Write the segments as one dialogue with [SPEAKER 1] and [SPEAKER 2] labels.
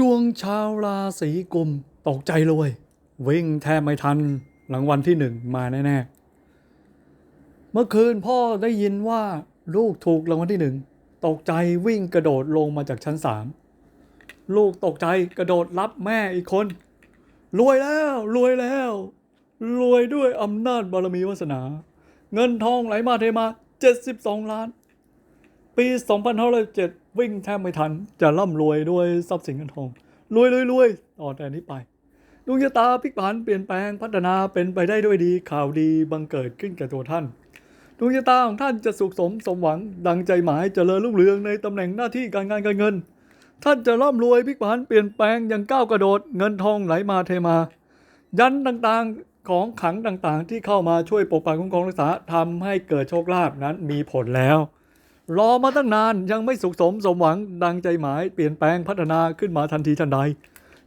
[SPEAKER 1] ดวงชาวราศีกุมตกใจเลยวิ่งแทบไม่ทันหลังวันที่หนึ่งมาแน่ๆ เมื่อคืนพ่อได้ยินว่าลูกถูกรางวัลที่หนึ่งตกใจวิ่งกระโดดลงมาจากชั้นสามลูกตกใจกระโดดรับแม่อีกคน รวยแล้วรวยแล้ว รวยด้วยอำนาจบารมีวาสนา เงินทองไหลมาเทมา 72 ล้าน ปี 2507 วิ่งแทบไม่ทัน จะร่ำรวยด้วยทรัพย์สินเงินทอง รวยรวยรวยต่อแต่นี้ไปดวงชะตาพลิกผันเปลี่ยนแปลงพัฒนาเป็นไปได้ด้วยดีข่าวดีบังเกิดขึ้นแก่ตัวท่านดวงชะตาของท่านจะสุขสมสมหวัง ดังใจหมายเจริญรุ่งเรืองในตำแหน่งหน้าที่การงานการเงิน ท่านจะร่ำรวยพลิกผันเปลี่ยนแปลงอย่างก้าวกระโดด เงินทองไหลมาเทมา ยันต่างๆของขังต่างๆ ที่เข้ามาช่วยปกปักคุ้มครองรักษาทำให้เกิดโชคลาภนั้นมีผลแล้ว รอมาตั้งนานยังไม่สุขสมสมหวังดังใจหมายเปลี่ยนแปลงพัฒนาขึ้นมาทันทีทันใด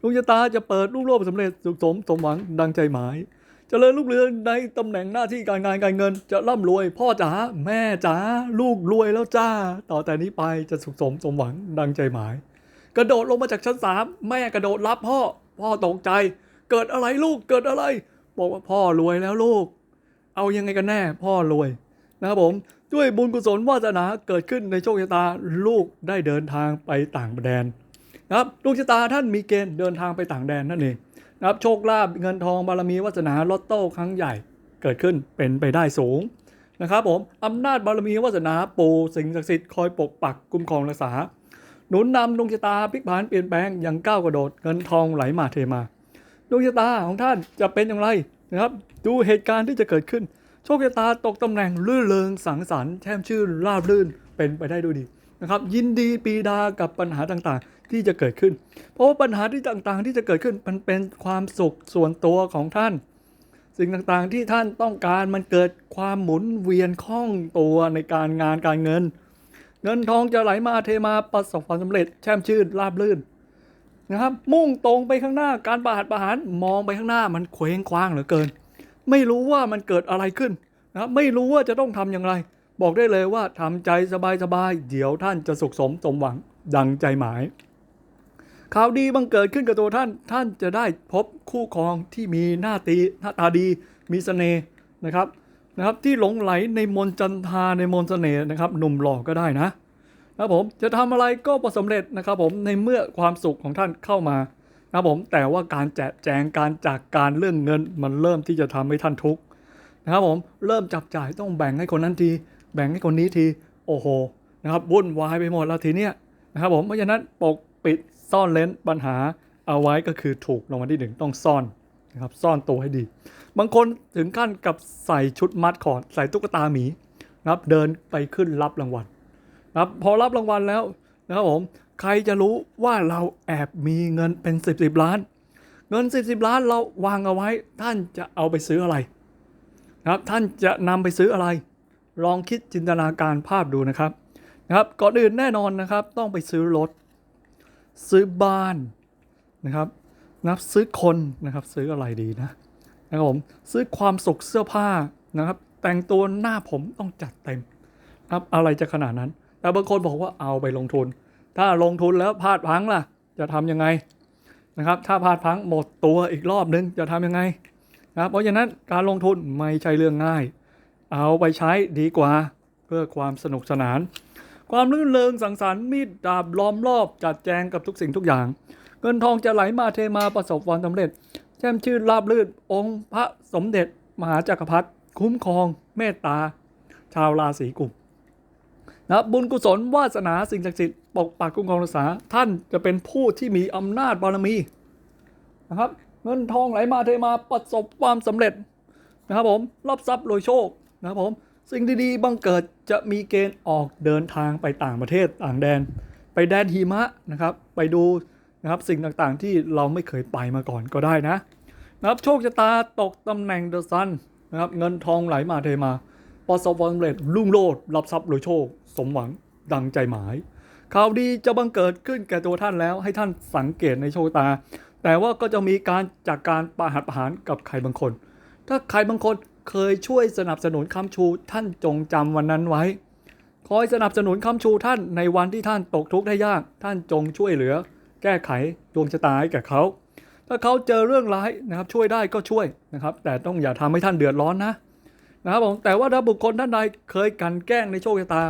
[SPEAKER 1] ดวงชะตาจะเปิดลูกโลกสำเร็จสุขสมสมหวังดังใจหมายจเจริญลูกเรืองในตำแหน่งหน้าที่การงานการเงิน จะร่ำรวย พ่อจ๋าแม่จ๋าลูกรวยแล้วจ้า ต่อแต่นี้ไปจะสุขสมสมหวังดังใจหมาย กระโดดลงมาจากชั้นสามแม่กระโดดรับพ่อ พ่อตกใจ เกิดอะไรลูกเกิดอะไร บอกว่าพ่อรวยแล้วลูก เอายังไงกันแน่ พ่อรวยนะครับผม ด้วยบุญกุศลวาสนาเกิดขึ้นในโชคชะตาลูกได้เดินทางไปต่างแดนนะครับดวงชะตาท่านมีเกณฑ์เดินทางไปต่างแดนนั่นเองนะครับโชคลาภเงินทองบารมีวาสนาลอตโต้ครั้งใหญ่เกิดขึ้นเป็นไปได้สูงนะครับผมอำนาจบารมีวาสนาปูสิ่งศักดิ์สิทธิ์คอยปกปักคุ้มครองรักษา หนุนนำดวงชะตาพลิกผันเปลี่ยนแปลงอย่างก้าวกระโดดเงินทองไหลมาเทมาดวงชะตาของท่านจะเป็นอย่างไรนะครับ ดูเหตุการณ์ที่จะเกิดขึ้น โชคชะตาตกตำแหน่งลื่นเริงสังสรรค์แช่มชื่นราบรื่นเป็นไปได้ด้วยดีนะครับยินดีปีดากับปัญหาต่างๆ ที่จะเกิดขึ้น เพราะว่าปัญหาที่ต่างๆ ที่จะเกิดขึ้นมันเป็นความสุขส่วนตัวของท่าน สิ่งต่างๆที่ท่านต้องการมันเกิดความหมุนเวียนคล่องตัวในการงานการเงิน เงินทองจะไหลมาเทมาประสบความสำเร็จแช่มชื่นราบรื่นนะครับมุ่งตรงไปข้างหน้าการประหัตประหารมองไปข้างหน้ามันเคว้งคว้างเหลือเกิน ไม่รู้ว่ามันเกิดอะไรขึ้นนะครับไม่รู้ว่าจะต้องทำอย่างไร บอกได้เลยว่าทำใจสบายๆเดี๋ยวท่านจะสุขสมสมหวังดังใจหมายข่าวดีบังเกิดขึ้นกับตัวท่าน ท่านจะได้พบคู่ครองที่มีหน้าตีหน้าตาดี มีเสน่ห์นะครับนะครับ ที่หลงไหลในมนจันทาในมนต์เสน่ห์นะครับ หนุ่มหล่อก็ได้นะนะครับผมจะทำอะไรก็ประสบสำเร็จนะครับผมในเมื่อความสุขของท่านเข้ามา นะครับผมแต่ว่าการแจกแจงการจากการเรื่องเงินมันเริ่มที่จะทำให้ท่านทุกข์นะครับผมเริ่มจับจ่ายต้องแบ่งให้คนนั้นที แบ่งให้คนนี้ทีโอ้โหนะครับวุ่นวายไปหมดแล้วทีเนี้ยนะครับผมเพราะฉะนั้นปกปิดซ่อนเลนปัญหาเอาไว้ก็คือถูกรางวัลที่หนึ่งต้องซ่อนนะครับซ่อนตัวให้ดี บางคนถึงขั้นกับใส่ชุดมัดคอร์ดใส่ตุ๊กตาหมีนะครับเดินไปขึ้นรับรางวัลนะครับพอรับรางวัลแล้วนะครับผมใครจะรู้ว่าเราแอบมีเงินเป็น 10บสล้าน เงิน 10บสล้านเราวางเอาไว้ ท่านจะเอาไปซื้ออะไรนะครับท่านจะนำไปซื้ออะไร ลองคิดจินตนาการภาพดูนะครับนะครับก่อนอื่นแน่นอนนะครับ ต้องไปซื้อรถ ซื้อบ้านนะครับนะครับซื้อคนนะครับซื้ออะไรดีนะนะครับผมซื้อความสุขเสื้อผ้านะครับ แต่งตัวหน้าผมต้องจัดเต็มครับอะไรจะขนาดนั้น แต่บางคนบอกว่าเอาไปลงทุน ถ้าลงทุนแล้วพลาดพังล่ะ จะทำยังไงนะครับ ถ้าพลาดพังหมดตัวอีกรอบนึงจะทำยังไงนะครับเพราะฉะนั้นการลงทุนไม่ใช่เรื่องง่าย เอาไปใช้ดีกว่าเพื่อความสนุกสนาน ความลื่นเริงสังสรรค์มีดดาบล้อมรอบจัดแจงกับทุกสิ่งทุกอย่าง เงินทองจะไหลมาเทมาประสบความสำเร็จแช่มชื่นราบลื่นองค์พระสมเด็จ มหาจักรพรรดิคุ้มครองเมตตา ชาวราศีกุมนะครับบุญกุศลวาสนาสิ่งศักดิ์สิทธิ์ ปกปักคุ้มครองรักษา ท่านจะเป็นผู้ที่มีอำนาจบารมีนะครับ เงินทองไหลมาเทมาประสบความสำเร็จนะครับผมรับทรัพย์โดยโชคนะครับผมสิ่งดีๆบังเกิดจะมีเกณฑ์ออกเดินทางไปต่างประเทศต่างแดน ไปแดนหิมะนะครับไปดูนะครับสิ่งต่างๆที่เราไม่เคยไปมาก่อนก็ได้นะนะครับโชคชะตาตกตำแหน่งเดอะซันนะครับเงินทองไหลมาเทมาประสบความสำเร็จรุ่งโรจน์รับทรัพย์โดยโชค สมหวังดังใจหมาย ข่าวดีจะบังเกิดขึ้นแก่ตัวท่านแล้วให้ท่านสังเกตในโชตา แต่ว่าก็จะมีการจากการประหัตประหารกับใครบางคน ถ้าใครบางคนเคยช่วยสนับสนุนคำชูท่านจงจำวันนั้นไว้ คอยสนับสนุนคำชูท่านในวันที่ท่านตกทุกข์ได้ยาก ท่านจงช่วยเหลือ แก้ไขดวงชะตาให้แก่เขาถ้าเขาเจอเรื่องร้ายนะครับช่วยได้ก็ช่วยนะครับ แต่ต้องอย่าทำให้ท่านเดือดร้อนนะนะครับผมแต่ว่าถ้าบุคคลท่านใดเคยกันแกล้งในโชคชะตา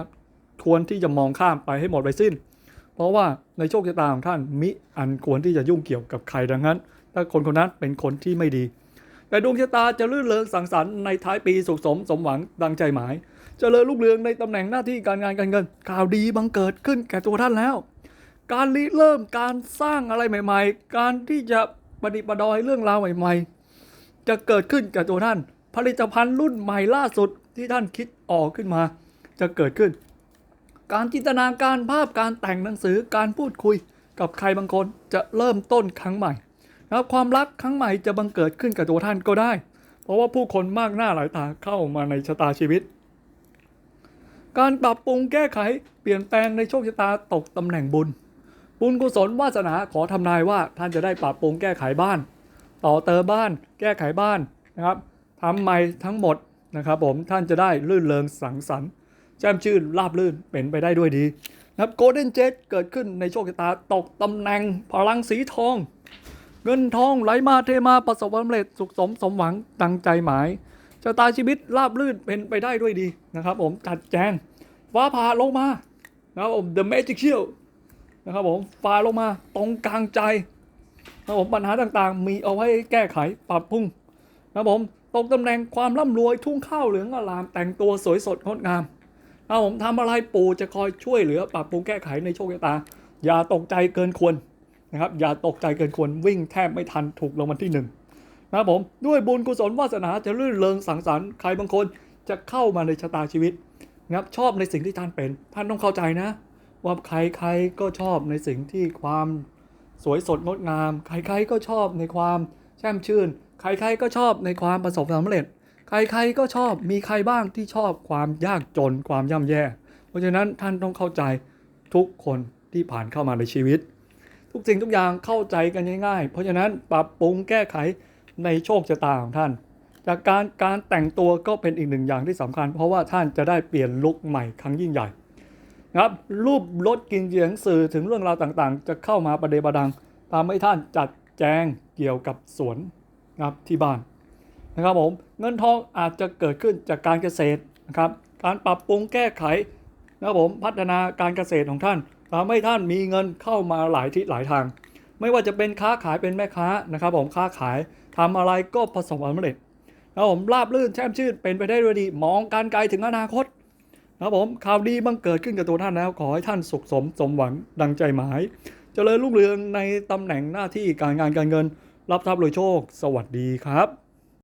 [SPEAKER 1] ควรที่จะมองข้ามไปให้หมดไปสิ้น เพราะว่าในโชคชะตาของท่านมิอันควรที่จะยุ่งเกี่ยวกับใครดังนั้น ถ้าคนคนนั้นเป็นคนที่ไม่ดี แต่ดวงชะตาจะลื่นเริงสังสรรค์ในท้ายปีสุขสมสมหวังดังใจหมายจเจริญรุ่งเรืองในตำแหน่งหน้าที่การงานการเงินข่าวดีบังเกิดขึ้นแก่ตัวท่านแล้ว การริเริ่มการสร้างอะไรใหม่ ๆ การที่จะประดิษฐ์ปดอยเรื่องราวใหม่ ๆ จะเกิดขึ้นกับตัวท่าน ผลิตภัณฑ์รุ่นใหม่ล่าสุดที่ท่านคิดออกขึ้นมา จะเกิดขึ้น การจินตนาการภาพการแต่งหนังสือการพูดคุยกับใครบางคนจะเริ่มต้นครั้งใหม่นะครับความรักครั้งใหม่จะบังเกิดขึ้นกับตัวท่านก็ได้ เพราะว่าผู้คนมากหน้าหลายตาเข้ามาในชะตาชีวิต การปรับปรุงแก้ไขเปลี่ยนแปลงในโชคชะตาตกตำแหน่งบุญ บุญกุศลวาสนาขอทำนายว่าท่านจะได้ปรับปรุงแก้ไขบ้าน ต่อเติมบ้าน แก้ไขบ้านนะครับทำใหม่ทั้งหมดนะครับผมท่านจะได้ลื่นเริงสังสรรค์ แจ่มชื่นราบลื่นเป็นไปได้ด้วยดีนะครับโกลเด้นเจ็เกิดขึ้นในโชคชะตาตกตำแหน่งพลังสีทอง เงินทองไหลมาเทมาประสบความสำเร็จสุขสมสมหวังดังใจหมายชะตาชีวิตราบลื่นเป็นไปได้ด้วยดีนะครับ ผมจัดแจงฟ้าผ่าลงมานะครับผม The Magic Shield นะครับผมฟ้าลงมาตรงกลางใจนะครับผมปัญหาต่างๆ มีเอาไว้แก้ไขปรับปรุงนะครับผมตรงตำแหน่งความร่ำรวยทุ่งข้าวเหลืองอลามแต่งตัวสวยสดงดงาม นะครับผมทำอะไรปู่จะคอยช่วยเหลือปรับปรุงแก้ไขในโชคชะตา อย่าตกใจเกินควรนะครับ อย่าตกใจเกินควรวิ่งแทบไม่ทันถูกรางวัลที่หนึ่งนะครับผมด้วยบุญกุศลวาสนาจะลื่นเริงสังสรรค์ใครบางคนจะเข้ามาในชะตาชีวิตนะครับชอบในสิ่งที่ท่านเป็น ท่านต้องเข้าใจนะ ว่าใครๆก็ชอบในสิ่งที่ความสวยสดงดงาม ใครๆก็ชอบในความแช่มชื่น ใครๆก็ชอบในความประสบความสำเร็จ ใครๆก็ชอบมีใครบ้างที่ชอบความยากจนความย่ำแย่ เพราะฉะนั้นท่านต้องเข้าใจทุกคนที่ผ่านเข้ามาในชีวิต ทุกสิ่งทุกอย่างเข้าใจกันง่ายๆ เพราะฉะนั้นปรับปรุงแก้ไขในโชคชะตาของท่าน จากการการแต่งตัวก็เป็นอีกหนึ่งอย่างที่สำคัญ เพราะว่าท่านจะได้เปลี่ยนลุคใหม่ครั้งยิ่งใหญ่ครับรูปรถกินเสียงสื่อถึงเรื่องราวต่างๆ จะเข้ามาประเดประดังทำให้ท่านจัดแจงเกี่ยวกับสวนครับที่บ้าน นะครับผมเงินทองอาจจะเกิดขึ้นจากการเกษตรนะครับการปรับปรุงแก้ไขนะครับผมพัฒนาการเกษตรของท่านทำให้ท่านมีเงินเข้ามาหลายทิศหลายทาง ไม่ว่าจะเป็นค้าขายเป็นแม่ค้านะครับผมค้าขายทำอะไรก็ประสบความสำเร็จนะครับผมราบรื่นแช่มชื่นเป็นไปได้ด้วยดีมองการไกลถึงอนาคตนะครับผมข่าวดีบังเกิดขึ้นกับตัวท่านแล้ว ขอให้ท่านสุขสมสมหวังดังใจหมายเจริญรุ่งเรืองในตำแหน่งหน้าที่การงานการเงิน รับทรัพย์รวยโชค สวัสดีครับ